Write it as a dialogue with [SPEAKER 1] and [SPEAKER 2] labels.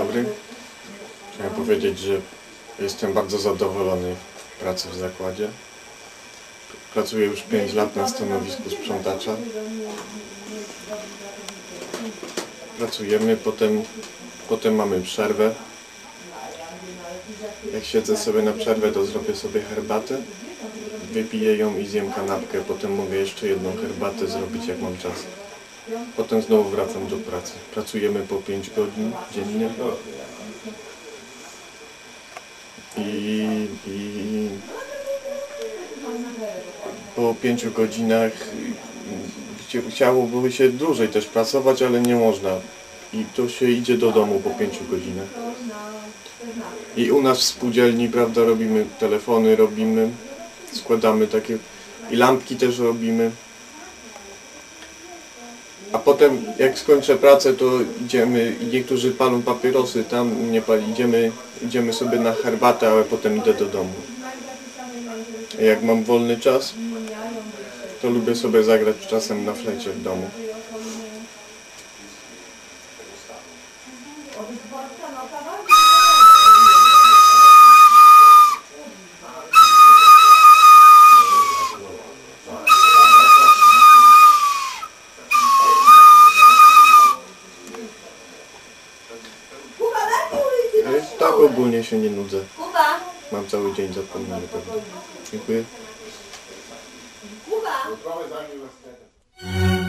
[SPEAKER 1] dobry. Chciałem powiedzieć, że jestem bardzo zadowolony w pracy w zakładzie. Pracuję już 5 lat na stanowisku sprzątacza. Pracujemy, potem, potem mamy przerwę. Jak siedzę sobie na przerwę, to zrobię sobie herbatę. Wypiję ją i zjem kanapkę. Potem mogę jeszcze jedną herbatę zrobić, jak mam czas. Potem znowu wracam do pracy. Pracujemy po 5 godzin dziennie. I, i po 5 godzinach chci- chciałoby się dłużej też pracować, ale nie można. I to się idzie do domu po 5 godzinach. I u nas w spółdzielni, prawda, robimy telefony, robimy, składamy takie i lampki też robimy. A potem jak skończę pracę, to idziemy, niektórzy palą papierosy, tam nie pali, idziemy, idziemy sobie na herbatę, ale potem idę do domu. Jak mam wolny czas, to lubię sobie zagrać czasem na flecie w domu. Tak ogólnie się nie nudzę.
[SPEAKER 2] Kuba!
[SPEAKER 1] Mam cały dzień zapomniany pewnie. Dziękuję.
[SPEAKER 2] Kuba!